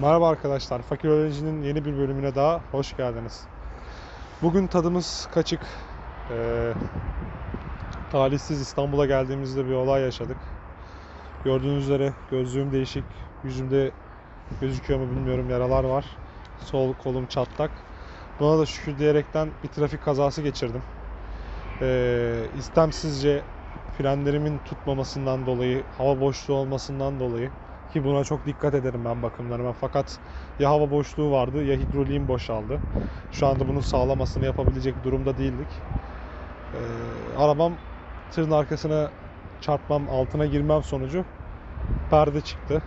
Merhaba arkadaşlar, Fakir Öğrenci'nin yeni bir bölümüne daha hoş geldiniz. Bugün tadımız kaçık. Ee, talihsiz İstanbul'a geldiğimizde bir olay yaşadık. Gördüğünüz üzere gözlüğüm değişik, yüzümde gözüküyor mu bilmiyorum yaralar var. Sol kolum çatlak. Buna da şükür diyerekten bir trafik kazası geçirdim. Ee, istemsizce frenlerimin tutmamasından dolayı, hava boşluğu olmasından dolayı ki buna çok dikkat ederim ben bakımlarıma. Fakat ya hava boşluğu vardı ya hidroliğim boşaldı. Şu anda bunun sağlamasını yapabilecek durumda değildik. Ee, arabam tırın arkasına çarpmam, altına girmem sonucu perde çıktı.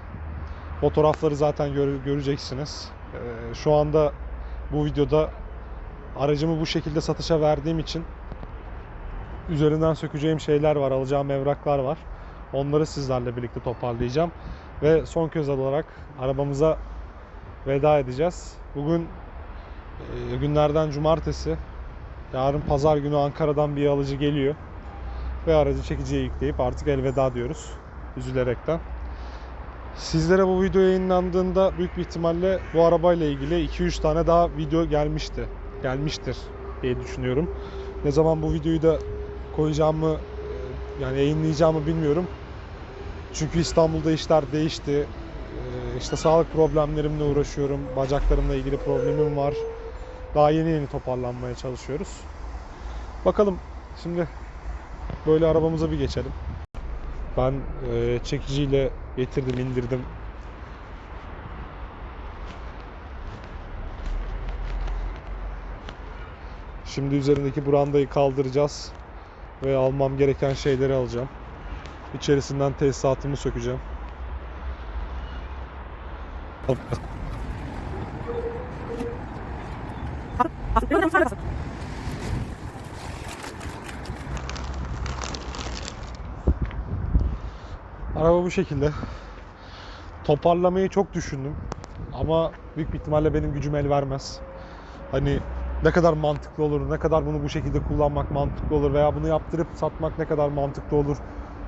Fotoğrafları zaten gör- göreceksiniz. Ee, şu anda bu videoda aracımı bu şekilde satışa verdiğim için üzerinden sökeceğim şeyler var, alacağım evraklar var. Onları sizlerle birlikte toparlayacağım. Ve son kez olarak arabamıza veda edeceğiz. Bugün e, günlerden cumartesi. Yarın pazar günü Ankara'dan bir alıcı geliyor. Ve aracı çekiciye yükleyip artık elveda diyoruz. Üzülerekten. Sizlere bu video yayınlandığında büyük bir ihtimalle bu arabayla ilgili 2-3 tane daha video gelmişti. Gelmiştir diye düşünüyorum. Ne zaman bu videoyu da koyacağımı e, yani yayınlayacağımı bilmiyorum. Çünkü İstanbul'da işler değişti. Ee, İşte sağlık problemlerimle uğraşıyorum. Bacaklarımla ilgili problemim var. Daha yeni yeni toparlanmaya çalışıyoruz. Bakalım şimdi böyle arabamıza bir geçelim. Ben e, çekiciyle getirdim, indirdim. Şimdi üzerindeki brandayı kaldıracağız ve almam gereken şeyleri alacağım. İçerisinden tesisatımı sökeceğim. Araba bu şekilde. Toparlamayı çok düşündüm. Ama büyük bir ihtimalle benim gücüm el vermez. Hani ne kadar mantıklı olur, ne kadar bunu bu şekilde kullanmak mantıklı olur veya bunu yaptırıp satmak ne kadar mantıklı olur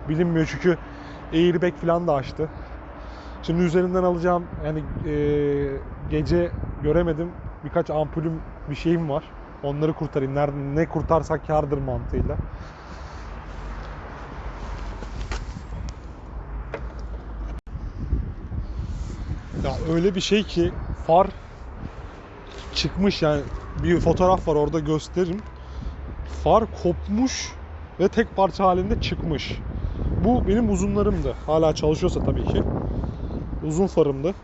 bilinmiyor çünkü airbag falan da açtı. Şimdi üzerinden alacağım yani eee, gece göremedim birkaç ampulüm bir şeyim var. Onları kurtarayım. Nerede, ne kurtarsak kardır mantığıyla. Ya öyle bir şey ki far çıkmış yani bir fotoğraf var orada gösteririm. Far kopmuş ve tek parça halinde çıkmış. Bu benim uzunlarımdı. Hala çalışıyorsa tabii ki. Uzun farımdı.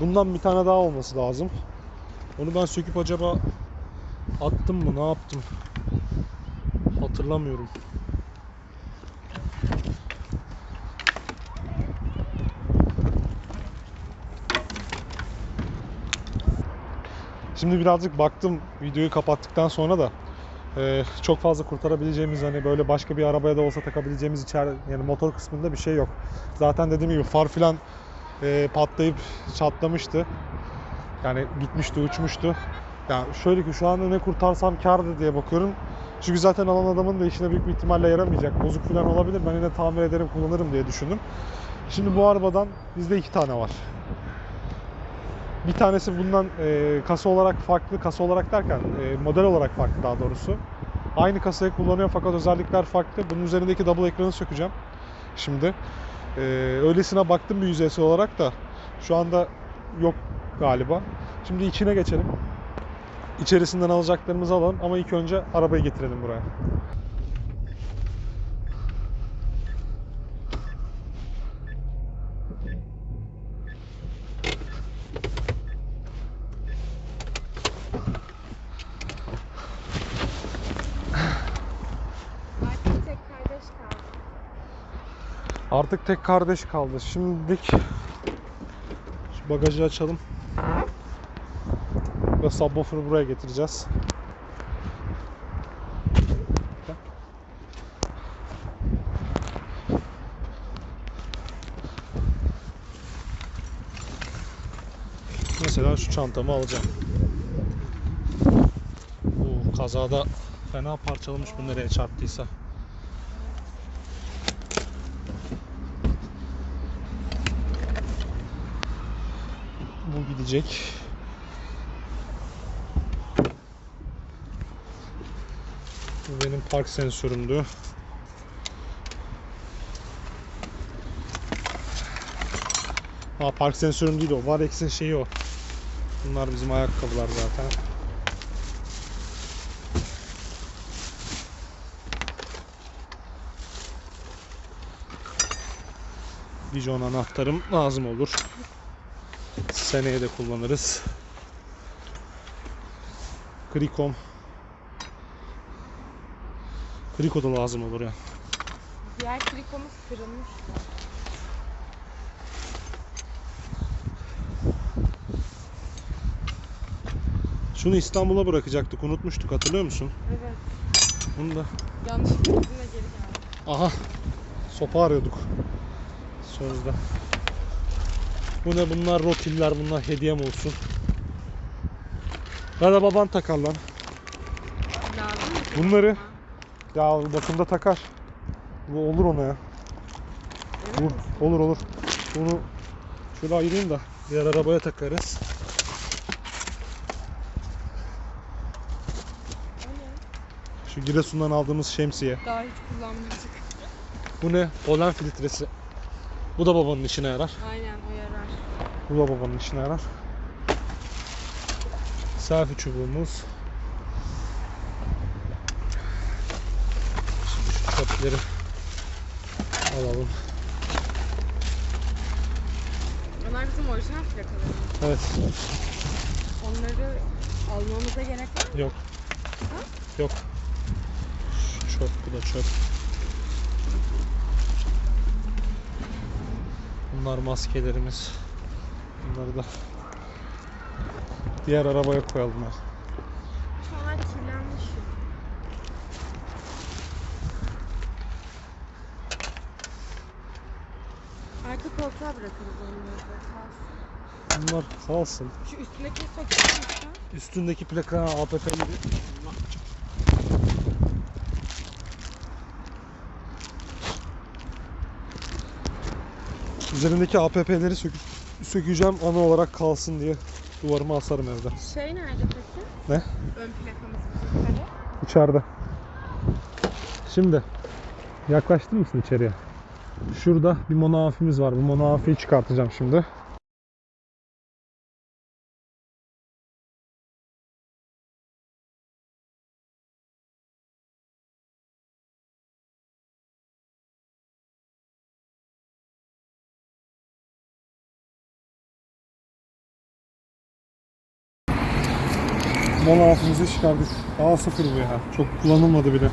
Bundan bir tane daha olması lazım. Onu ben söküp acaba attım mı ne yaptım? Hatırlamıyorum. Şimdi birazcık baktım videoyu kapattıktan sonra da e, çok fazla kurtarabileceğimiz hani böyle başka bir arabaya da olsa takabileceğimiz içer yani motor kısmında bir şey yok. Zaten dediğim gibi far filan e, patlayıp çatlamıştı. Yani gitmişti, uçmuştu. Ya şöyle ki şu anda ne kurtarsam kardı diye bakıyorum. Çünkü zaten alan adamın da işine büyük bir ihtimalle yaramayacak. Bozuk falan olabilir. Ben yine tamir ederim, kullanırım diye düşündüm. Şimdi bu arabadan bizde iki tane var. Bir tanesi bundan e, kasa olarak farklı, kasa olarak derken e, model olarak farklı daha doğrusu. Aynı kasayı kullanıyor fakat özellikler farklı. Bunun üzerindeki double ekranı sökeceğim. Şimdi e, öylesine baktım bir yüzeysel olarak da şu anda yok galiba. Şimdi içine geçelim. İçerisinden alacaklarımızı alalım ama ilk önce arabayı getirelim buraya. Artık tek kardeş kaldı. Artık tek kardeş kaldı. Şimdilik şu bagajı açalım. Ve subwoofer'ı buraya getireceğiz. Mesela şu çantamı alacağım. Bu kazada fena parçalamış bu nereye çarptıysa. Gidecek. Bu benim park sensörümdü. Ha park sensörüm değil o. Varex'in şeyi o. Bunlar bizim ayakkabılar zaten. Dijon anahtarım lazım olur. Seneye de kullanırız. Krikom. Kriko da lazım olur ya. Diğer klikomuz kırılmış. Şunu İstanbul'a bırakacaktık. Unutmuştuk. Hatırlıyor musun? Evet. Bunu da Yanlışlıkla geri geldi. Aha. Sopa arıyorduk. Sözde. Bu ne bunlar rotiller bunlar hediyem olsun. Ya da baban takar lan. Bunları- Ya bakımda takar. Bu olur ona ya. Olur olur. olur. Bunu şöyle ayırayım da diğer arabaya takarız. Şu Giresun'dan aldığımız şemsiye. Daha hiç kullanmadık. Bu ne? Polen filtresi. Bu da babanın işine yarar. Aynen da babanın işine yarar. Selfie çubuğumuz. Şimdi şu çöpleri alalım. Onlar bizim orijinal plakalarımız. Evet. Onları almamıza gerek var mı? Yok. Yok. Şu Çöp bu da çöp. Bunlar maskelerimiz. Bunları da diğer arabaya koyalım. onlar kirlenmiş. Arka koltuğa bırakırız onları da. kalsın. Bunlar kalsın. Şu üstündeki müsün? Üstündeki plaka APP'leri Üzerindeki APP'leri söküp sökeceğim ana olarak kalsın diye duvarıma asarım evde. Şey nerede peki? Ne? Ön plakamız bizim. İçeride. Şimdi yaklaştın mısın içeriye? Şurada bir mono amfimiz var. Bu mono amfiyi çıkartacağım şimdi. Mono amfimizi çıkardık. Daha sıfır bu ya. Çok kullanılmadı bile.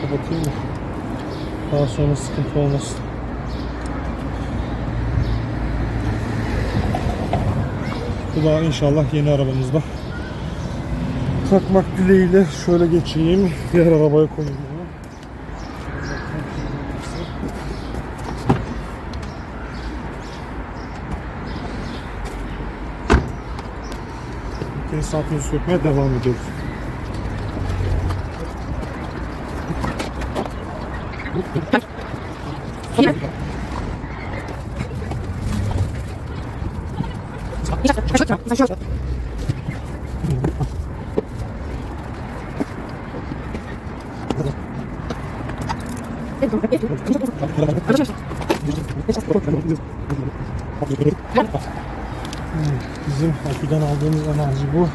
Kapatayım mı? Daha sonra sıkıntı olmasın. Bu da inşallah yeni arabamızda. Takmak dileğiyle şöyle geçeyim. Diğer arabaya koyayım Tesisatını sökmeye devam ediyoruz. Aküden aldığımız enerji bu.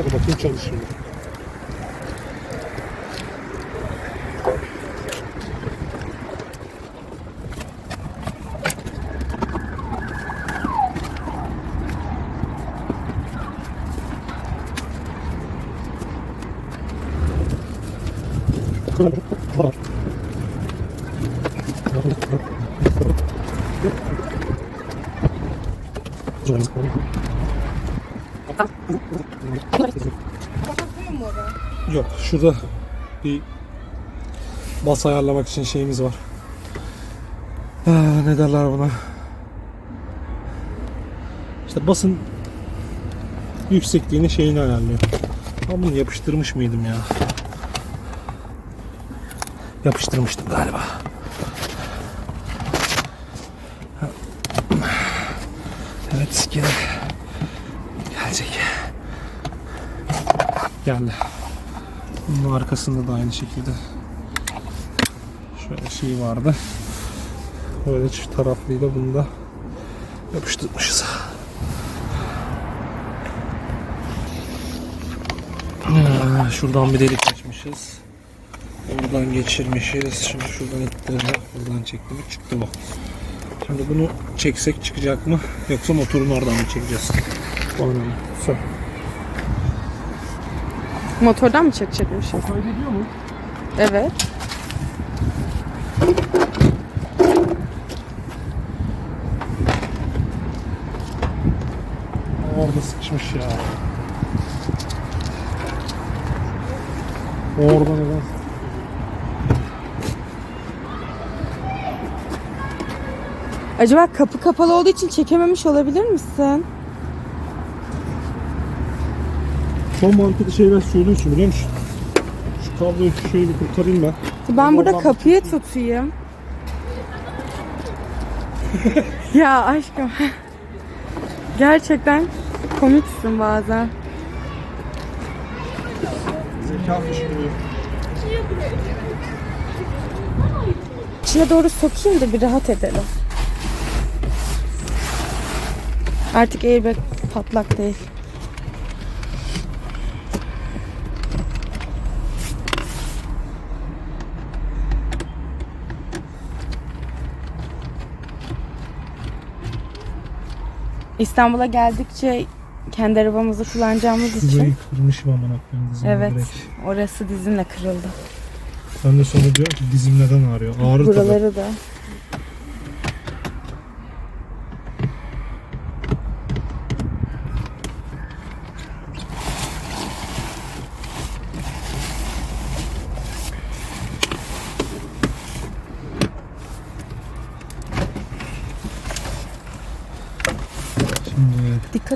Her bakım çalışıyor. Var. Zor. Yok şurada bir bas ayarlamak için şeyimiz var. Aa, ne derler buna? İşte basın yüksekliğini şeyini ayarlıyor. Ben bunu yapıştırmış mıydım ya? Yapıştırmıştım galiba. Geldi. Bunun arkasında da aynı şekilde şöyle şey vardı. Böyle çift taraflıyla bunu da yapıştırmışız. Ha, Şuradan bir delik açmışız. Oradan geçirmişiz. Şimdi şuradan ittirme. Buradan çektim. Çıktı bu. Şimdi bunu çeksek çıkacak mı? Yoksa motorun oradan mı çekeceğiz? O önemli. Motordan mı çekecekmişiz? Kaydediyor mu? Evet. Orada sıkışmış ya. Orada neden? Acaba kapı kapalı olduğu için çekememiş olabilir misin? Son mantıklı şeyler söylüyor için biliyor musun? Şu kabloyu şöyle bir kurtarayım ben. Ben burada Oradan- kapıyı tutayım. ya aşkım. Gerçekten komiksin bazen. Zeka. İçine doğru sokayım da bir rahat edelim. Artık airbag patlak değil. İstanbul'a geldikçe kendi arabamızı kullanacağımız için. Şurayı kırmışım amına koyayım dizimle Evet. direkt. Orası dizimle kırıldı. Ben de sonra diyorum ki dizim neden ağrıyor? Ağrır tabii. Buraları da.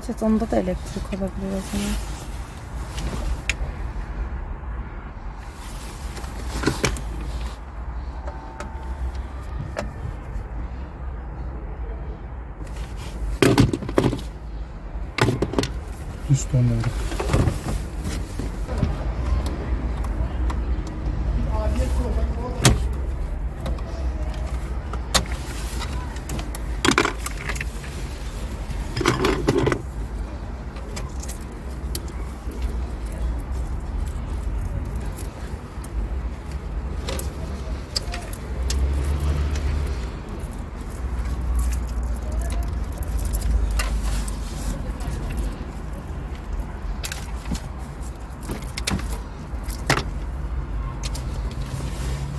Şimdi Dikkat et onda da elektrik olabilir o zaman. üst tonları.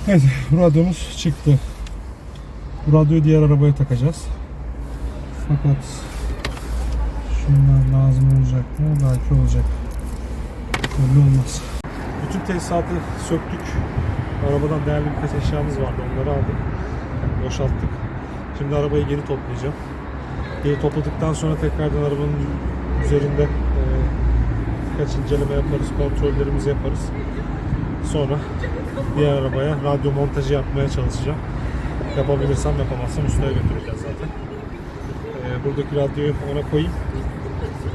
Evet, radyomuz çıktı. Bu radyoyu diğer arabaya takacağız. Fakat şunlar lazım olacak mı? Belki olacak. Belli olmaz. Bütün tesisatı söktük. Arabadan değerli birkaç eşyamız vardı. Onları aldık. Boşalttık. Şimdi arabayı geri toplayacağım. Geri topladıktan sonra tekrardan arabanın üzerinde e, birkaç inceleme yaparız, kontrollerimizi yaparız. Sonra diğer arabaya radyo montajı yapmaya çalışacağım. Yapabilirsem yapamazsam üstüne götüreceğiz zaten. Ee, buradaki radyoyu ona koyayım.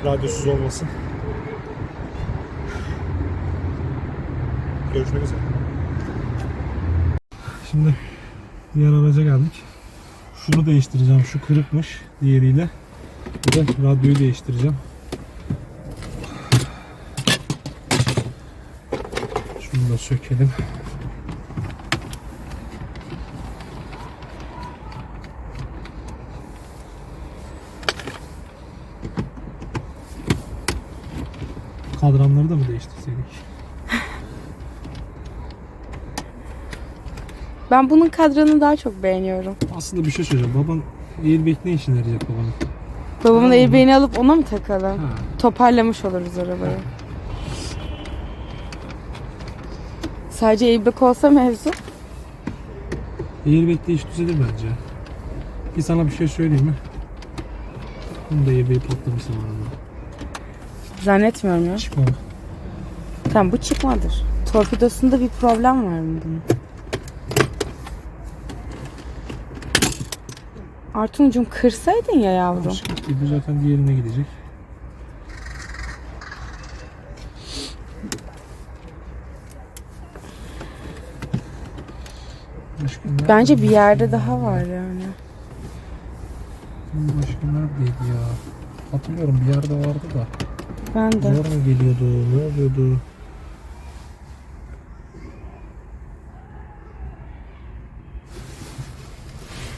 Radyosuz olmasın. Görüşmek üzere. Şimdi diğer araca geldik. Şunu değiştireceğim. Şu kırıkmış diğeriyle. Bir de radyoyu değiştireceğim. Şunu da sökelim. Kadranları da mı değiştirseydik? Ben bunun kadranı daha çok beğeniyorum. Aslında bir şey söyleyeceğim. Baban airbag ne işine yarayacak babanın? Babamın airbag'ini alıp ona mı takalım? Ha. Toparlamış oluruz arabayı. Sadece airbag olsa mevzu. Airbag de iş düzelir bence. Bir sana bir şey söyleyeyim mi? Bunu da airbag patlamışsın arada. Zannetmiyorum ya. Çıkma. Tamam bu çıkmadır. Torpidosunda bir problem var mı bunun? Artuncuğum kırsaydın ya yavrum. Başka bu zaten diğerine gidecek. Bence bir yerde daha var yani. Başka neredeydi ya? Hatırlıyorum bir yerde vardı da. Ben de. Mu geliyordu? Ne oluyordu?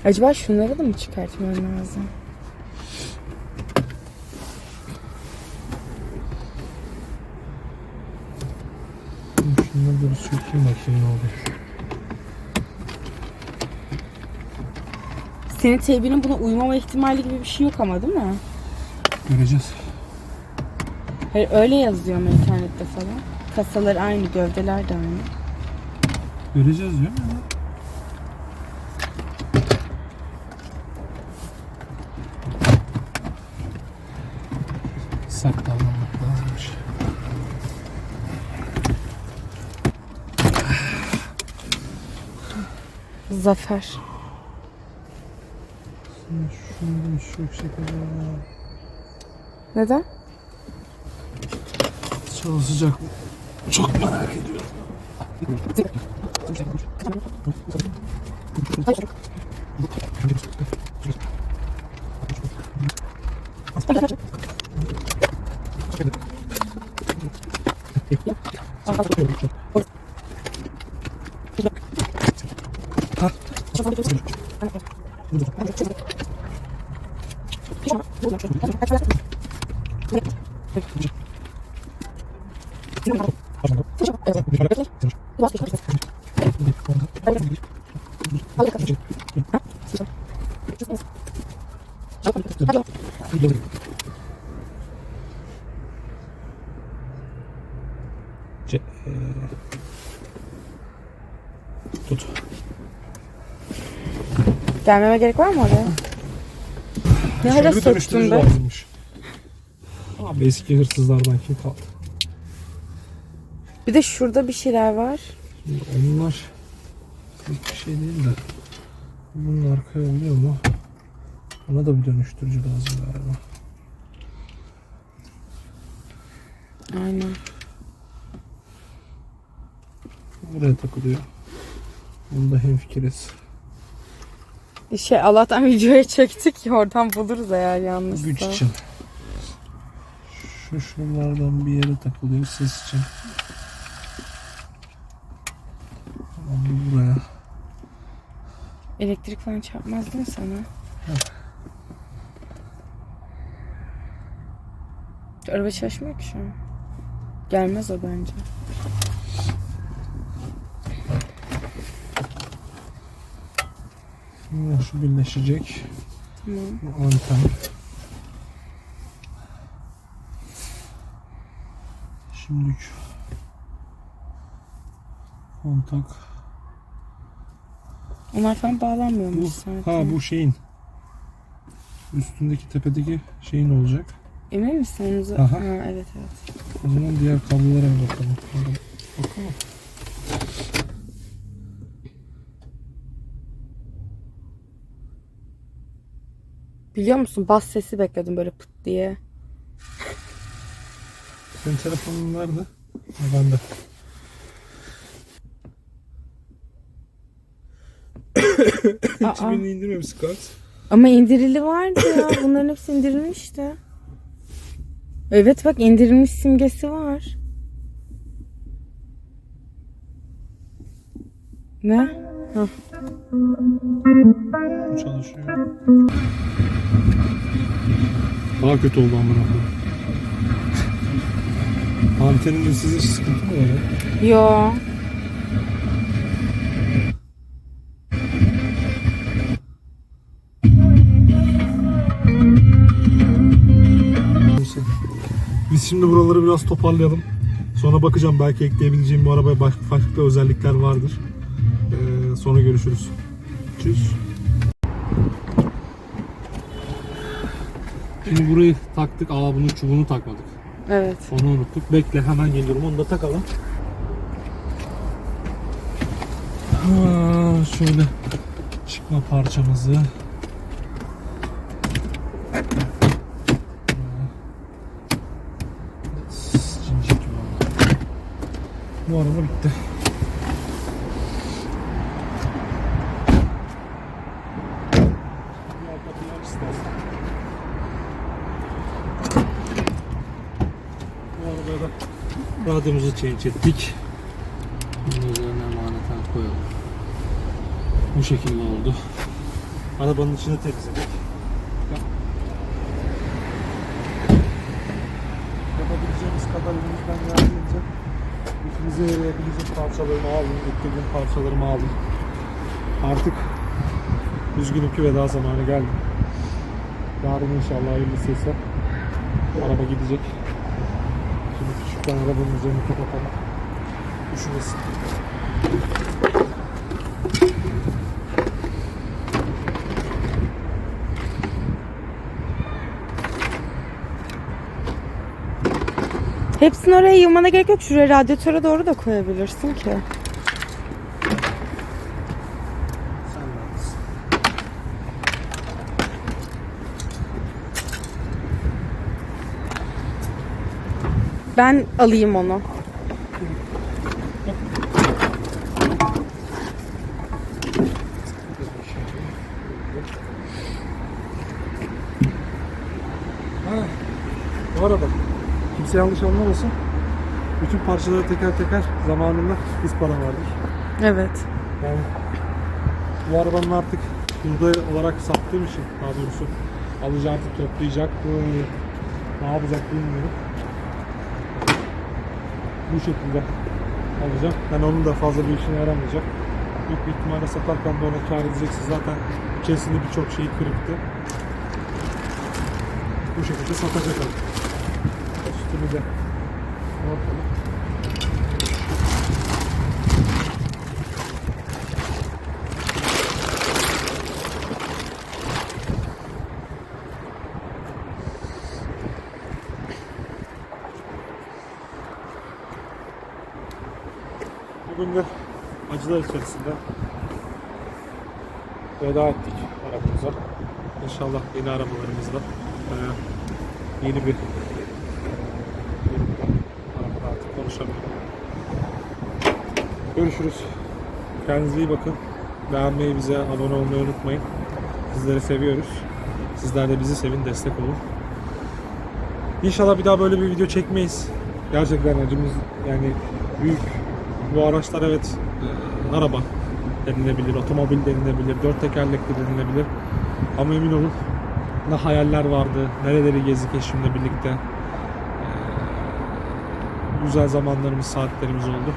Acaba şunları da mı çıkartmam lazım? Şunları da bir sökeyim bakayım ne oluyor. Senin teybinin buna uymama ihtimali gibi bir şey yok ama değil mi? Göreceğiz. Hayır öyle yazıyor ama internette falan. Kasalar aynı, gövdeler de aynı. Göreceğiz diyor mu? Saklanmamak lazımmış. Zafer. Şunu söksek acaba. Neden? Çalışacak mı? Çok merak ediyorum. Ce- Gelmeme gerek var mı oraya? Ne ara söktün be? lazımmış. Abi eski hırsızlardan kim kaldı? Bir de şurada bir şeyler var. Şimdi onlar pek bir şey değil de bunun arkaya oluyor mu? Ona da bir dönüştürücü lazım galiba. Aynen. Buraya takılıyor. Bunda hemfikiriz. Şey Allah'tan videoya çektik oradan buluruz eğer yanlışsa. Güç için. Şu şunlardan bir yere takılıyor ses için. Bu buraya. Elektrik falan çarpmaz değil mi sana? Araba çalışmıyor ki şu an. Gelmez o bence. Şimdi şu birleşecek. Tamam. Bu anten. Şimdi kontak. Onlar falan bağlanmıyormuş Bu, zaten. ha bu şeyin üstündeki tepedeki şeyin olacak. Emin misin? Onu... Aha. Ha, evet evet. O zaman diğer kablolara bakalım. Bakalım. Biliyor musun bas sesi bekledim böyle pıt diye. Senin telefonun nerede? Ha, bende. Aa, Hiçbirini indirmemiş kart. ama indirili vardı ya. Bunların hepsi indirilmişti. Evet bak indirilmiş simgesi var. Ne? Bu çalışıyor. Daha kötü oldu amına koyayım. Anteninde sizin sıkıntı mı var ya? Yo. şimdi buraları biraz toparlayalım. Sonra bakacağım belki ekleyebileceğim bu arabaya başka farklı özellikler vardır. Ee, sonra görüşürüz. Tschüss. Şimdi burayı taktık. Aa bunun çubuğunu takmadık. Evet. Onu unuttuk. Bekle hemen geliyorum. Onu da takalım. Ha, şöyle çıkma parçamızı. Bu araba bitti. Diğer kapıyı aç istersen. Bu arabaya da radyomuzu change ettik. Bunun üzerine emaneten koyalım. Bu şekilde oldu. Arabanın içini temizledik. Yapabileceğimiz kadar elimizden geldiğince işimize yarayabilecek parçalarımı aldım. Yüklediğim parçalarımı aldım. Artık üzgünüm ki veda zamanı geldi. Yarın inşallah hayırlısıysa araba gidecek. Küçükten arabanın üzerini kapatalım. Üşümesin. Hepsini oraya yığmana gerek yok. Şuraya radyatöre doğru da koyabilirsin ki. Sen de haklısın. Ben alayım onu. Ha, bu arada kimse yanlış anlamasın. Bütün parçaları teker teker zamanında biz para verdik. Evet. Yani bu arabanın artık hurda olarak sattığım için daha doğrusu alıcı artık toplayacak mı, ne yapacak bilmiyorum. Bu şekilde alacağım. Yani onun da fazla bir işine yaramayacak. Büyük bir ihtimalle satarken de ona kar edeceksin. Zaten içerisinde birçok şeyi kırıktı. Bu şekilde satacak artık. Üstünü de ortalık. Bugün de acılar içerisinde veda ettik arabamıza. İnşallah yeni arabalarımızla e, yeni bir arabada artık konuşamıyorum. Görüşürüz. Kendinize iyi bakın. Beğenmeyi, bize abone olmayı unutmayın. Sizleri seviyoruz. Sizler de bizi sevin, destek olun. İnşallah bir daha böyle bir video çekmeyiz. Gerçekten acımız yani büyük. Bu araçlar evet e, araba denilebilir, otomobil denilebilir, dört tekerlekli denilebilir. Ama emin olun ne hayaller vardı, nereleri gezdik eşimle birlikte. E, güzel zamanlarımız, saatlerimiz oldu.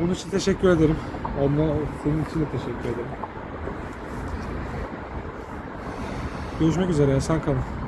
Bunun için teşekkür ederim. Onunla, senin için de teşekkür ederim. Görüşmek üzere, sen kalın.